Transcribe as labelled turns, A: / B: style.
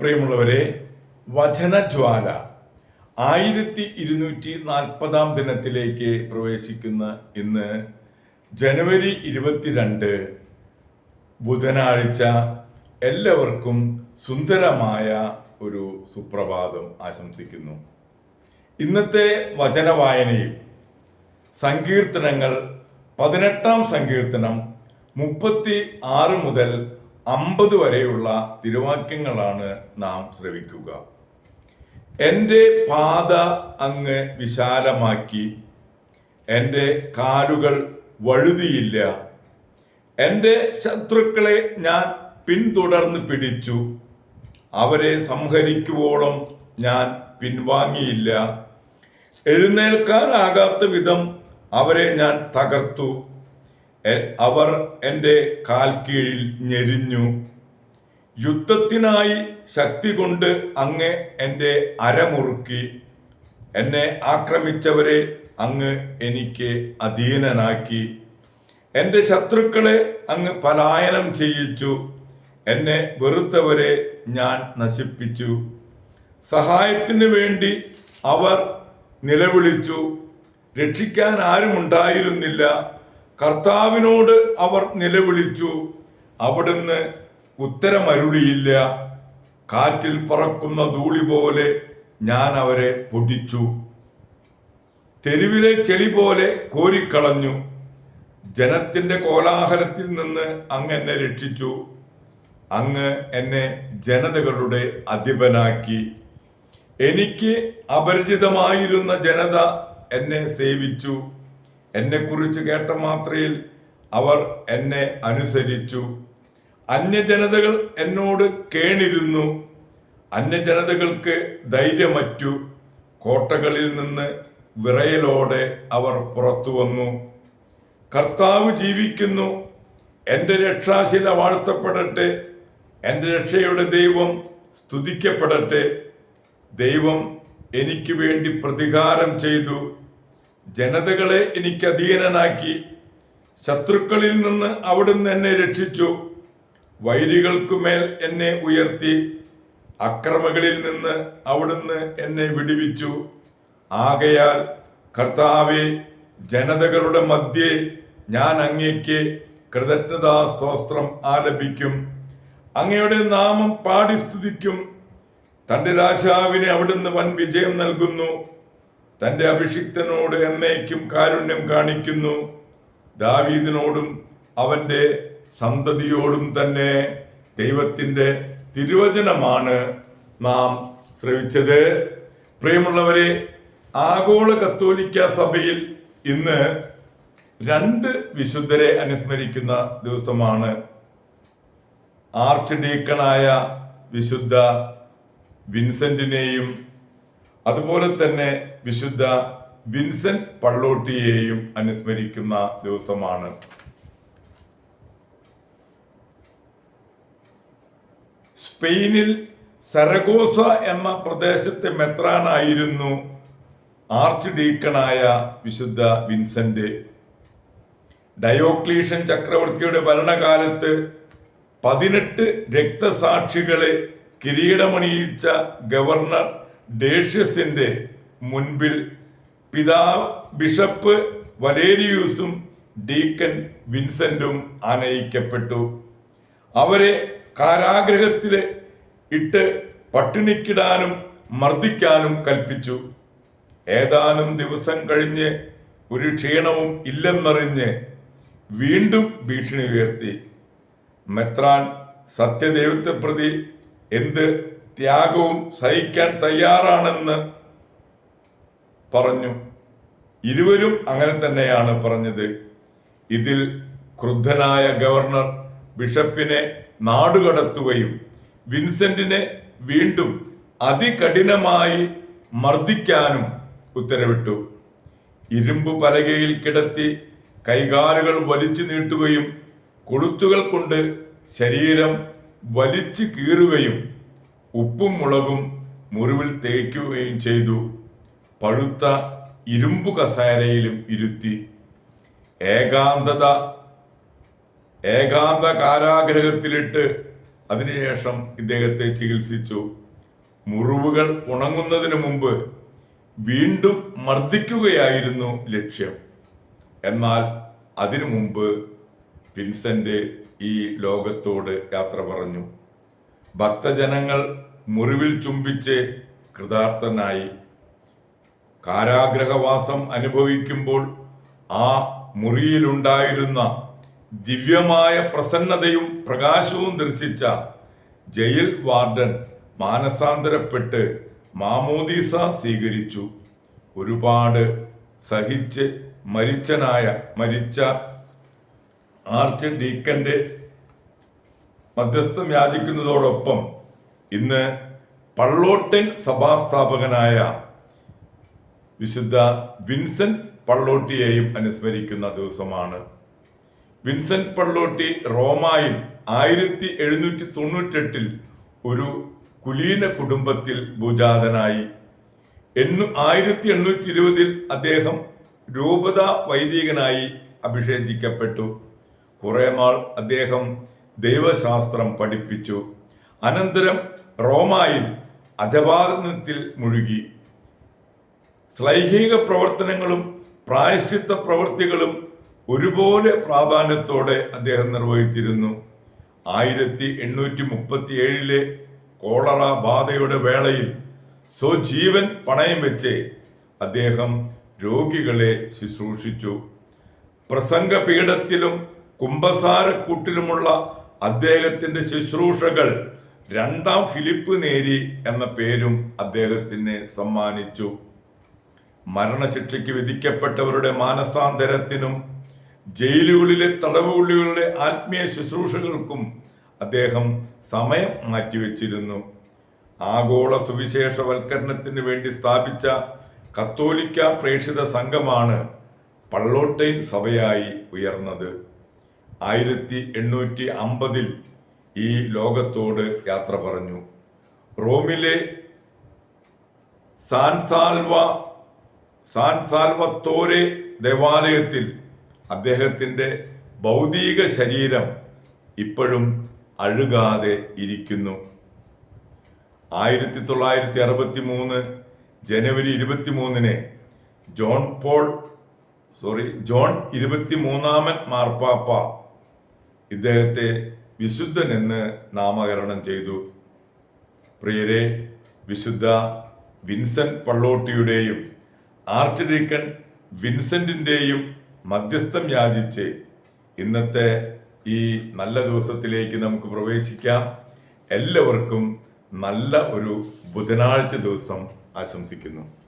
A: പ്രിയമുള്ളവരെ വചനജ്വാല ആയിരത്തി ഇരുന്നൂറ്റി നാൽപ്പതാം ദിനത്തിലേക്ക് പ്രവേശിക്കുന്ന ഇന്ന് ജനുവരി ഇരുപത്തിരണ്ട് ബുധനാഴ്ച എല്ലാവർക്കും സുന്ദരമായ ഒരു സുപ്രഭാതം ആശംസിക്കുന്നു. ഇന്നത്തെ വചന വായനയിൽ സങ്കീർത്തനങ്ങൾ പതിനെട്ടാം സങ്കീർത്തനം മുപ്പത്തി ആറ് മുതൽ അമ്പത് വരെയുള്ള തിരുവാക്യങ്ങളാണ് നാം ശ്രവിക്കുക. എന്റെ പാത അങ്ങ് വിശാലമാക്കി. എന്റെ കാലുകൾ വഴുതിയില്ല. എന്റെ ശത്രുക്കളെ ഞാൻ പിന്തുടർന്ന് പിടിച്ചു. അവരെ സംഹരിക്കുവോളം ഞാൻ പിൻവാങ്ങിയില്ല. എഴുന്നേൽക്കാനാകാത്ത വിധം അവരെ ഞാൻ തകർത്തു. അവർ എന്റെ കാൽ കീഴിൽ ഞെരിഞ്ഞു. യുദ്ധത്തിനായി ശക്തി കൊണ്ട് അങ്ങ് എന്റെ അരമുറുക്കി. എന്നെ ആക്രമിച്ചവരെ അങ്ങ് എനിക്ക് അധീനനാക്കി. എന്റെ ശത്രുക്കളെ അങ്ങ് പലായനം ചെയ്യിച്ചു. എന്നെ വെറുത്തവരെ ഞാൻ നശിപ്പിച്ചു. സഹായത്തിന് വേണ്ടി അവർ നിലവിളിച്ചു. രക്ഷിക്കാൻ ആരുമുണ്ടായിരുന്നില്ല. കർത്താവിനോട് അവർ നിലവിളിച്ചു അവിടുന്ന് ഉത്തരമരുളിയില്ല. കാറ്റിൽ പറക്കുന്ന ധൂളി പോലെ ഞാൻ അവരെ പൊടിച്ചു. തെരുവിലെ ചെളി പോലെ കോരിക്കളഞ്ഞു. ജനത്തിന്റെ കോലാഹലത്തിൽ നിന്ന് അങ്ങ് എന്നെ രക്ഷിച്ചു. അങ്ങ് എന്നെ ജനതകളുടെ അധിപനാക്കി. എനിക്ക് അപരിചിതമായിരുന്ന ജനത എന്നെ സേവിച്ചു. എന്നെക്കുറിച്ച് കേട്ട മാത്രയിൽ അവർ എന്നെ അനുസരിച്ചു. അന്യജനതകൾ എന്നോട് കേണിരുന്നു. അന്യജനതകൾക്ക് ധൈര്യമറ്റു. കോട്ടകളിൽ നിന്ന് വിറയലോടെ അവർ പുറത്തു വന്നു. കർത്താവ് ജീവിക്കുന്നു. എന്റെ രക്ഷാശില വാഴ്ത്തപ്പെടട്ടെ. എന്റെ രക്ഷയുടെ ദൈവം സ്തുതിക്കപ്പെടട്ടെ. ദൈവം എനിക്ക് വേണ്ടി പ്രതികാരം ചെയ്തു. ജനതകളെ എനിക്ക് അധീനനാക്കി ശത്രുക്കളിൽ നിന്ന് അവിടുന്ന് എന്നെ രക്ഷിച്ചു. വൈരികൾക്കുമേൽ എന്നെ ഉയർത്തി അക്രമകളിൽ നിന്ന് അവിടുന്ന് എന്നെ വിടുവിച്ചു. ആകയാൽ കർത്താവെ ജനതകളുടെ മധ്യേ ഞാൻ അങ്ങേക്ക് കൃതജ്ഞതാ സ്തോത്രം ആലപിക്കും. അങ്ങയുടെ നാമം പാടി സ്തുതിക്കും. തന്റെ രാജാവിനെ അവിടുന്ന് വൻ വിജയം നൽകുന്നു. തന്റെ അഭിഷിക്തനോട് എന്നേക്കും കാരുണ്യം കാണിക്കുന്നു. ദാവീദിനോടും അവന്റെ സന്തതിയോടും തന്നെ ദൈവത്തിന്റെ തിരുവചനമാണ് നാം ശ്രവിച്ചത്. പ്രിയമുള്ളവരെ ആഗോള കത്തോലിക്ക സഭയിൽ ഇന്ന് രണ്ട് വിശുദ്ധരെ അനുസ്മരിക്കുന്ന ദിവസമാണ്. ആർച്ച് ഡീക്കണായ വിശുദ്ധ വിൻസെന്റിനെയും അതുപോലെ തന്നെ വിശുദ്ധ വിൻസെന്റ് പള്ളോട്ടിയെയും അനുസ്മരിക്കുന്ന ദിവസമാണ്. സ്പെയിനിൽ സരഗോസ എന്ന പ്രദേശത്തെ മെത്രാനായിരുന്നു ആർച്ച് ഡീക്കണായ വിശുദ്ധ വിൻസെന്റ്. ഡയോക്ലീഷൻ ചക്രവർത്തിയുടെ ഭരണകാലത്ത് പതിനെട്ട് രക്തസാക്ഷികളെ കിരീടമണിയിച്ച ഗവർണർ ഡേഷ്യസിന്റെ മുൻപിൽ പിതാ ബിഷപ്പ് വലേരിയൂസും ഡീക്കൻ വിൻസെന്റും ആനയിക്കപ്പെട്ടു. അവരെ കാരാഗ്രഹത്തിൽ ഇട്ട് പട്ടിണിക്കിടാനും മർദ്ദിക്കാനും കൽപ്പിച്ചു. ഏതാനും ദിവസം കഴിഞ്ഞ് ഒരു ക്ഷീണവും ഇല്ലെന്നറിഞ്ഞ് വീണ്ടും ഭീഷണി ഉയർത്തി. മെത്രാൻ സത്യദൈവത്തെ പ്രതി എന്ത് ത്യാഗവും സഹിക്കാൻ തയ്യാറാണെന്ന് പറഞ്ഞു. ഇരുവരും അങ്ങനെ തന്നെയാണ് പറഞ്ഞത്. ഇതിൽ ക്രുദ്ധനായ ഗവർണർ ബിഷപ്പിനെ നാടുകടത്തുകയും വിൻസെന്റിനെ വീണ്ടും അതികഠിനമായി മർദ്ദിക്കാനും ഉത്തരവിട്ടു. ഇരുമ്പ് പലകയിൽ കിടത്തി കൈകാലുകൾ വലിച്ചു നീട്ടുകയും കൊളുത്തുകൾ കൊണ്ട് ശരീരം വലിച്ചു കീറുകയും ഉപ്പും മുളകും മുറിവിൽ തേക്കുകയും ചെയ്തു. പഴുത്ത ഇരുമ്പു കസേരയിലും ഇരുത്തി. ഏകാന്തത ഏകാന്ത കാരാഗ്രഹത്തിലിട്ട് അതിനുശേഷം ഇദ്ദേഹത്തെ ചികിത്സിച്ചു. മുറിവുകൾ ഉണങ്ങുന്നതിന് മുമ്പ് വീണ്ടും മർദ്ദിക്കുകയായിരുന്നു ലക്ഷ്യം. എന്നാൽ അതിനു മുമ്പ് വിൻസെന്റ് ഈ ലോകത്തോട് യാത്ര പറഞ്ഞു. ഭക്തജനങ്ങൾ മുറിവിൽ ചുംബിച്ച് കൃതാർത്ഥനായി കാരാഗ്രഹവാസം അനുഭവിക്കുമ്പോൾ ആ മുറിയിലുണ്ടായിരുന്ന ദിവ്യമായ പ്രസന്നതയും പ്രകാശവും ദർശിച്ച ജയിൽ വാർഡൻ മാനസാന്തരപ്പെട്ട് മാമോദീസ സ്വീകരിച്ചു. ഒരുപാട് സഹിച്ച് മരിച്ചനായ മരിച്ച ആർച്ച് ഡീക്കന്റെ മധ്യസ്ഥം യാചിക്കുന്നതോടൊപ്പം ഇന്ന് പള്ളോട്ടൻ സഭാസ്ഥാപകനായ വിശുദ്ധ വിൻസെന്റ് പള്ളോട്ടിയെയും അനുസ്മരിക്കുന്ന ദിവസമാണ്. വിൻസെന്റ് പള്ളോട്ടി റോമായിൽ ആയിരത്തി എഴുന്നൂറ്റി തൊണ്ണൂറ്റെട്ടിൽ ഒരു കുലീന കുടുംബത്തിൽ ഭൂജാതനായി. എണ്ണു ആയിരത്തി എണ്ണൂറ്റി ഇരുപതിൽ അദ്ദേഹം രൂപത വൈദികനായി അഭിഷേചിക്കപ്പെട്ടു. കുറെ നാൾ അദ്ദേഹം ദൈവശാസ്ത്രം പഠിപ്പിച്ചു. അനന്തരം റോമായിൽ അജപാതനത്തിൽ മുഴുകി. സ്ലൈഹിക പ്രവർത്തനങ്ങളും പ്രായശ്ചിത്ത പ്രവൃത്തികളും ഒരുപോലെ പ്രാധാന്യത്തോടെ അദ്ദേഹം നിർവഹിച്ചിരുന്നു. ആയിരത്തി എണ്ണൂറ്റി മുപ്പത്തി ഏഴിലെ കോളറ ബാധയുടെ വേളയിൽ സ്വജീവൻ പണയം വെച്ച് അദ്ദേഹം രോഗികളെ ശുശ്രൂഷിച്ചു. പ്രസംഗപീഠത്തിലും കുംഭസാരക്കൂട്ടിലുമുള്ള അദ്ദേഹത്തിന്റെ ശുശ്രൂഷകൾ രണ്ടാം ഫിലിപ്പ് നേരി എന്ന പേരും അദ്ദേഹത്തിന് സമ്മാനിച്ചു. മരണശിക്ഷയ്ക്ക് വിധിക്കപ്പെട്ടവരുടെ മാനസാന്തരത്തിനും ജയിലുകളിലെ തടവുള്ളികളുടെ ആത്മീയ ശുശ്രൂഷകൾക്കും അദ്ദേഹം സമയം മാറ്റിവെച്ചിരുന്നു. ആഗോള സുവിശേഷവൽക്കരണത്തിന് വേണ്ടി സ്ഥാപിച്ച കത്തോലിക്ക പ്രേക്ഷിത സംഘമാണ് പള്ളോട്ടൈൻ സഭയായി ഉയർന്നത്. ആയിരത്തി എണ്ണൂറ്റി അമ്പതിൽ ഈ ലോകത്തോട് യാത്ര പറഞ്ഞു. റോമിലെ സാൻസാൽവ സാൻസാൽവത്തോരെ ദേവാലയത്തിൽ അദ്ദേഹത്തിന്റെ ഭൗതിക ശരീരം ഇപ്പോഴും അഴുകാതെ ഇരിക്കുന്നു. ആയിരത്തി തൊള്ളായിരത്തി അറുപത്തി മൂന്ന് ജനുവരി ഇരുപത്തി മൂന്നിന് ജോൺ പോൾ സോറി ജോൺ ഇരുപത്തി മൂന്നാമൻ മാർപ്പാപ്പ ഇദ്ദേഹത്തെ വിശുദ്ധൻ എന്ന് നാമകരണം ചെയ്തു. പ്രിയരെ വിശുദ്ധ വിൻസെന്റ് പള്ളോട്ടിയുടെയും ആർച്ച് ഡീക്കൺ വിൻസെന്റിന്റെയും മധ്യസ്ഥം യാചിച്ച് ഇന്നത്തെ ഈ നല്ല ദിവസത്തിലേക്ക് നമുക്ക് പ്രവേശിക്കാം. എല്ലാവർക്കും നല്ല ഒരു ബുധനാഴ്ച ദിവസം ആശംസിക്കുന്നു.